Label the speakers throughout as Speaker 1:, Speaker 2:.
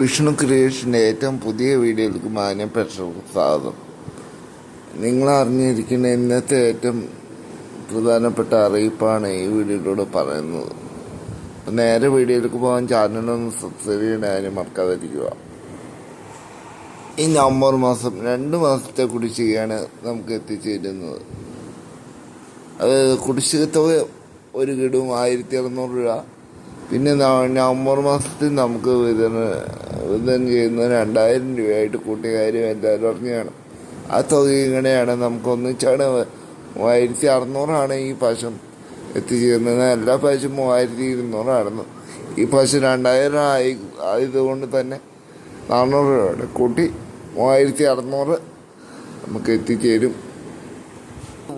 Speaker 1: വിഷ്ണു ക്രിയേഷന്റെ ഏറ്റവും പുതിയ വീഡിയോയിലേക്ക് മാന്യപ്പെട്ട സ്വാഗതം. നിങ്ങൾ അറിഞ്ഞിരിക്കുന്ന ഇന്നത്തെ ഏറ്റവും പ്രധാനപ്പെട്ട അറിയിപ്പാണ് ഈ വീഡിയോയിലൂടെ പറയുന്നത്. നേരെ വീഡിയോയിലേക്ക് പോകാൻ ചാനലൊന്ന് സബ്സ്ക്രൈബ് ചെയ്യാനും മറക്കാതിരിക്കുക. ഈ നവംബർ മാസം രണ്ട് മാസത്തെ കുടിശ്ശികയാണ് നമുക്ക് എത്തിച്ചേരുന്നത്. അത് കുടിശ്ശിക തുക ഒരു ഗഡുവും ആയിരത്തി അറുന്നൂറ് രൂപ. പിന്നെ നവംബർ മാസത്തിൽ നമുക്ക് വിതരണം വിതരണം ചെയ്യുന്ന രണ്ടായിരം രൂപയായിട്ട് കൂട്ടുകാരും എല്ലാവരും അറിഞ്ഞാണ്. ആ തുക ഇങ്ങനെയാണ് നമുക്ക് ഒന്നിച്ചാണ് മൂവായിരത്തി അറുന്നൂറാണ് ഈ പ്രാവശ്യം എത്തിച്ചേരുന്നത്. എല്ലാ പശും മൂവായിരത്തി ഇരുന്നൂറായിരുന്നു. ഈ പ്രാവശ്യം രണ്ടായിരം ആയി ആയതുകൊണ്ട് തന്നെ നാനൂറ് രൂപയുടെ കൂട്ടി മൂവായിരത്തി അറുന്നൂറ് നമുക്ക് എത്തിച്ചേരും.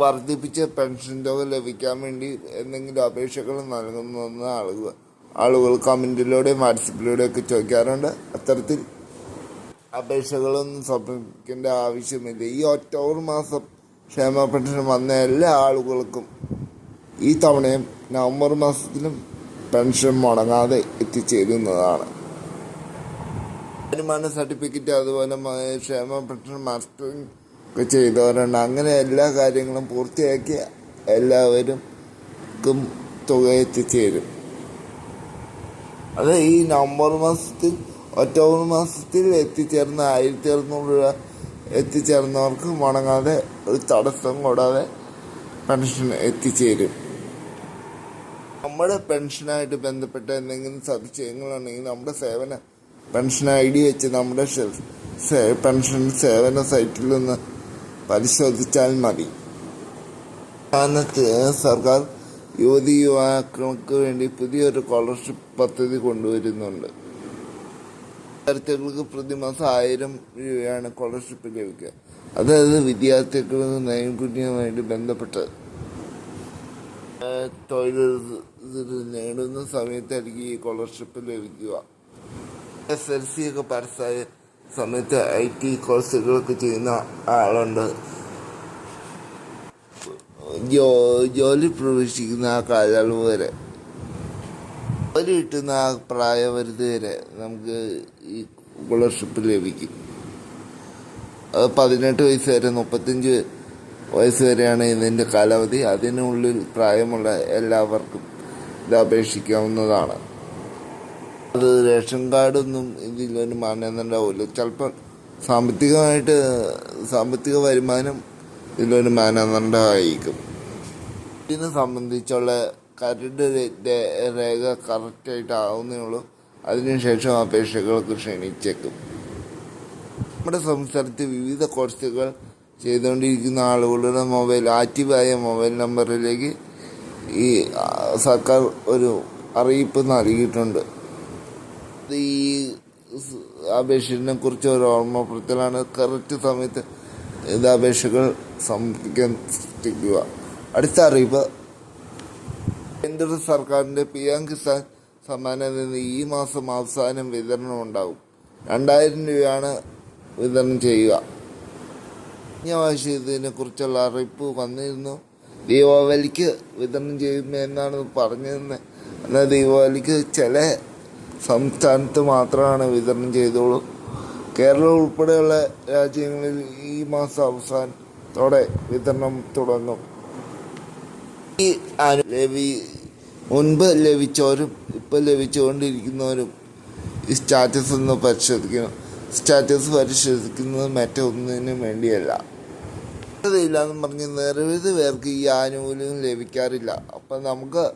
Speaker 1: വർദ്ധിപ്പിച്ച പെൻഷൻ തുക ലഭിക്കാൻ വേണ്ടി എന്തെങ്കിലും അപേക്ഷകൾ നൽകുന്ന ആളുകൾ ആളുകൾ കമന്റിലൂടെയും വാട്സപ്പിലൂടെയും ഒക്കെ ചോദിക്കാറുണ്ട്. അത്തരത്തിൽ അപേക്ഷകളൊന്നും സമർപ്പിക്കേണ്ട ആവശ്യമില്ല. ഈ ഒക്ടോബർ മാസം ക്ഷേമ പെൻഷൻ വന്ന എല്ലാ ആളുകൾക്കും ഈ തവണയും നവംബർ മാസത്തിലും പെൻഷൻ മുടങ്ങാതെ എത്തിച്ചേരുന്നതാണ്. വരുമാന സർട്ടിഫിക്കറ്റ് അതുപോലെ ക്ഷേമ പെൻഷൻ മാസ്റ്ററിങ് ഒക്കെ ചെയ്തവരുണ്ട്. അങ്ങനെ എല്ലാ കാര്യങ്ങളും പൂർത്തിയാക്കി എല്ലാവരും ക്കും തുക എത്തിച്ചേരും. അത് ഈ നവംബർ മാസത്തിൽ ഒക്ടോബർ മാസത്തിൽ എത്തിച്ചേർന്ന ആയിരത്തി അറുന്നൂറ് രൂപ എത്തിച്ചേർന്നവർക്ക് മുടങ്ങാതെ ഒരു തടസ്സം കൂടാതെ പെൻഷൻ എത്തിച്ചേരും. നമ്മുടെ പെൻഷനായിട്ട് ബന്ധപ്പെട്ട എന്തെങ്കിലും സംശയങ്ങളുണ്ടെങ്കിൽ നമ്മുടെ സേവന പെൻഷൻ ഐ ഡി വെച്ച് നമ്മുടെ പെൻഷൻ സേവന സൈറ്റിൽ നിന്ന് പരിശോധിച്ചാൽ മതി. സർക്കാർ യുവതി യുവാക്കൾക്ക് വേണ്ടി പുതിയൊരു സ്കോളർഷിപ്പ് പദ്ധതി കൊണ്ടുവരുന്നുണ്ട്. വിദ്യാർത്ഥികൾക്ക് പ്രതിമാസം ആയിരം രൂപയാണ് സ്കോളർഷിപ്പ് ലഭിക്കുക. അതായത് വിദ്യാർത്ഥികൾക്ക് നൈപുണ്യവുമായിട്ട് ബന്ധപ്പെട്ട് തൊഴിൽ നേടുന്ന സമയത്തായിരിക്കും ഈ സ്കോളർഷിപ്പ് ലഭിക്കുക. എസ് എൽ സി ഒക്കെ പാസ്സായ സമയത്ത് ഐ ടി കോഴ്സുകളൊക്കെ ചെയ്യുന്ന ആളുണ്ട്. ജോ ജോലി പ്രവേശിക്കുന്ന ആ കാലയളവ് വരെ. ജോലി കിട്ടുന്ന ആ പ്രായപരിധി വരെ നമുക്ക് ഈ സ്കോളർഷിപ്പ് ലഭിക്കും. അത് പതിനെട്ട് വയസ്സ് വരെ മുപ്പത്തഞ്ച് വയസ്സ് വരെയാണ് ഇതിന്റെ കാലാവധി. അതിനുള്ളിൽ പ്രായമുള്ള എല്ലാവർക്കും ഇത് അപേക്ഷിക്കാവുന്നതാണ്. അത് റേഷൻ കാർഡൊന്നും ഇതിലൊരു മാനദണ്ഡാവില്ല ചിലപ്പോൾ സാമ്പത്തികമായിട്ട് സാമ്പത്തിക വരുമാനം ഇതിലൊരു മാനദണ്ഡമായിരിക്കും ഇതിനെ സംബന്ധിച്ചുള്ള കരട് രേഖ കറക്റ്റായിട്ട് ആവുന്നേ ഉള്ളൂ അതിനുശേഷം അപേക്ഷകൾക്ക് ക്ഷണിച്ചേക്കും. നമ്മുടെ സംസ്ഥാനത്ത് വിവിധ കോഴ്സുകൾ ചെയ്തുകൊണ്ടിരിക്കുന്ന ആളുകളുടെ മൊബൈൽ ആക്റ്റീവായ മൊബൈൽ നമ്പറിലേക്ക് ഈ സർക്കാർ ഒരു അറിയിപ്പ് നൽകിയിട്ടുണ്ട്. ഈ അപേക്ഷനെ കുറിച്ച് ഒരു ഓർമ്മപ്പെടുത്തലാണ്. കറക്റ്റ് സമയത്ത് ഇത് അപേക്ഷകൾ സമർപ്പിക്കാൻ ശ്രദ്ധിക്കുക. അടുത്ത അറിയിപ്പ്. കേന്ദ്ര സർക്കാരിന്റെ പി എം കിസാൻ സമ്മാനം നിന്ന് ഈ മാസം അവസാനം വിതരണം ഉണ്ടാകും രണ്ടായിരം രൂപയാണ് വിതരണം ചെയ്യുക. കഴിഞ്ഞ പ്രാവശ്യം ഇതിനെ കുറിച്ചുള്ള അറിയിപ്പ് വന്നിരുന്നു. ദീപാവലിക്ക് വിതരണം ചെയ്യുമെന്നാണ് പറഞ്ഞിരുന്നത് എന്നാൽ ദീപാവലിക്ക് ചില സംസ്ഥാനത്ത് മാത്രമാണ് വിതരണം ചെയ്തോളൂ. കേരളം ഉൾപ്പെടെയുള്ള രാജ്യങ്ങളിൽ ഈ മാസം അവസാനത്തോടെ വിതരണം തുടങ്ങും. ലഭി മുൻപ് ലഭിച്ചവരും ഇപ്പം ലഭിച്ചുകൊണ്ടിരിക്കുന്നവരും ഈ സ്റ്റാറ്റസ് ഒന്ന് പരിശോധിക്കണം. സ്റ്റാറ്റസ് പരിശോധിക്കുന്നത് മറ്റൊന്നിനും വേണ്ടിയല്ല. അർഹതയില്ലാന്ന് പറഞ്ഞ് നിരവധി പേർക്ക് ഈ ആനുകൂല്യം ലഭിക്കാറില്ല. അപ്പം നമുക്ക്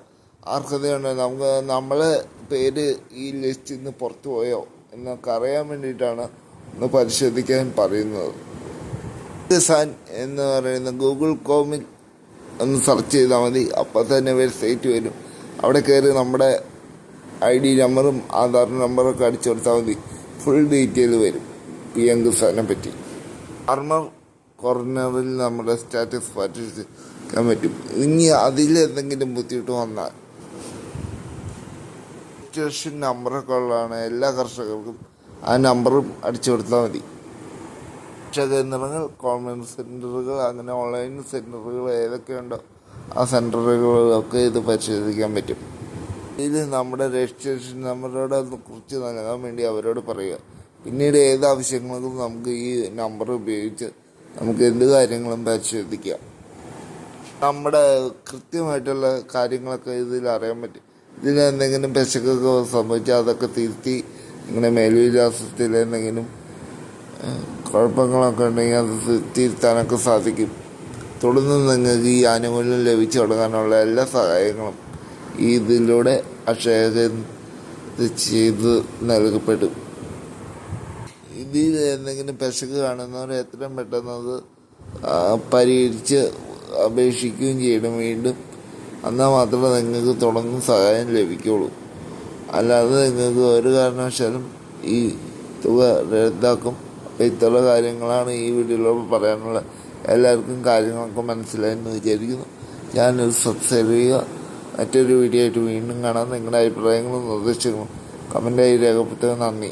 Speaker 1: അർഹതയുണ്ട്? നമുക്ക് നമ്മളെ പേര് ഈ ലിസ്റ്റിൽ നിന്ന് പുറത്തു പോയോ എന്നൊക്കെ അറിയാൻ വേണ്ടിയിട്ടാണ് ഒന്ന് പരിശോധിക്കാൻ പറയുന്നത്. കിസാൻ എന്ന് പറയുന്ന ഗൂഗിൾ കോമിൽ ഒന്ന് സെർച്ച് ചെയ്താൽ മതി. അപ്പോൾ തന്നെ വെബ്സൈറ്റ് വരും. അവിടെ കയറി നമ്മുടെ ഐ ഡി നമ്പറും ആധാർ നമ്പറൊക്കെ അടിച്ചു കൊടുത്താൽ മതി. ഫുൾ ഡീറ്റെയിൽ വരും. പി എം കിസാനെ പറ്റി. ഫാർമർ കോർണറിൽ നമ്മുടെ സ്റ്റാറ്റസ് പരിശോധിക്കാൻ പറ്റും. ഇനി അതിൽ എന്തെങ്കിലും ബുദ്ധിമുട്ട് വന്നാൽ രജിസ്ട്രേഷൻ നമ്പറൊക്കെ ഉള്ളതാണ് എല്ലാ കർഷകർക്കും ആ നമ്പറും അടിച്ചു കൊടുത്താൽ മതി. കേന്ദ്രങ്ങൾ കോൺവെന്റ് സെന്ററുകൾ അങ്ങനെ ഓൺലൈൻ സെന്ററുകൾ ഏതൊക്കെയുണ്ടോ ആ സെന്ററുകളിലൊക്കെ ഇത് പരിശോധിക്കാൻ പറ്റും. ഇത് നമ്മുടെ രജിസ്ട്രേഷൻ നമ്പറോട് കുറിച്ച് നൽകാൻ വേണ്ടി അവരോട് പറയുക. പിന്നീട് ഏത് ആവശ്യങ്ങൾക്കും നമുക്ക് ഈ നമ്പർ ഉപയോഗിച്ച് നമുക്ക് എന്ത് കാര്യങ്ങളും പരിശോധിക്കാം. നമ്മുടെ കൃത്യമായിട്ടുള്ള കാര്യങ്ങളൊക്കെ ഇതിൽ അറിയാൻ പറ്റും. ഇതിൽ എന്തെങ്കിലും പെശകൊക്കെ സംഭവിച്ചാൽ അതൊക്കെ തിരുത്തി ഇങ്ങനെ മേൽവിലാസത്തിൽ എന്തെങ്കിലും കുഴപ്പങ്ങളൊക്കെ ഉണ്ടെങ്കിൽ അത് തിരുത്താനൊക്കെ സാധിക്കും. തുടർന്ന് നിങ്ങൾക്ക് ഈ ആനുകൂല്യം ലഭിച്ചു തുടങ്ങാനുള്ള എല്ലാ സഹായങ്ങളും ഈ ഇതിലൂടെ അക്ഷയ ചെയ്ത് നൽകപ്പെടും. ഇതിൽ എന്തെങ്കിലും പെശക് കാണുന്നവർ എത്രയും പെട്ടെന്ന് അത് പരിഹരിച്ച് അപേക്ഷിക്കുകയും ചെയ്യണം. വീണ്ടും എന്നാൽ മാത്രമേ നിങ്ങൾക്ക് തുടർന്ന് സഹായം ലഭിക്കുള്ളൂ. അല്ലാതെ നിങ്ങൾക്ക് ഒരു കാരണവശാലും ഈ തുക റദ്ദാക്കും. ഇത്തരം കാര്യങ്ങളാണ് ഈ വീഡിയോയിലൂടെ പറയാനുള്ള എല്ലാവർക്കും കാര്യങ്ങളൊക്കെ മനസ്സിലായെന്ന് വിചാരിക്കുന്നു. ഞാനൊരു സബ്സ്ക്രൈബ് ചെയ്യുക. മറ്റൊരു വീഡിയോ ആയിട്ട് വീണ്ടും കാണാൻ നിങ്ങളുടെ അഭിപ്രായങ്ങളും നിർദ്ദേശങ്ങളും കമന്റായി രേഖപ്പെടുത്തുക. നന്ദി.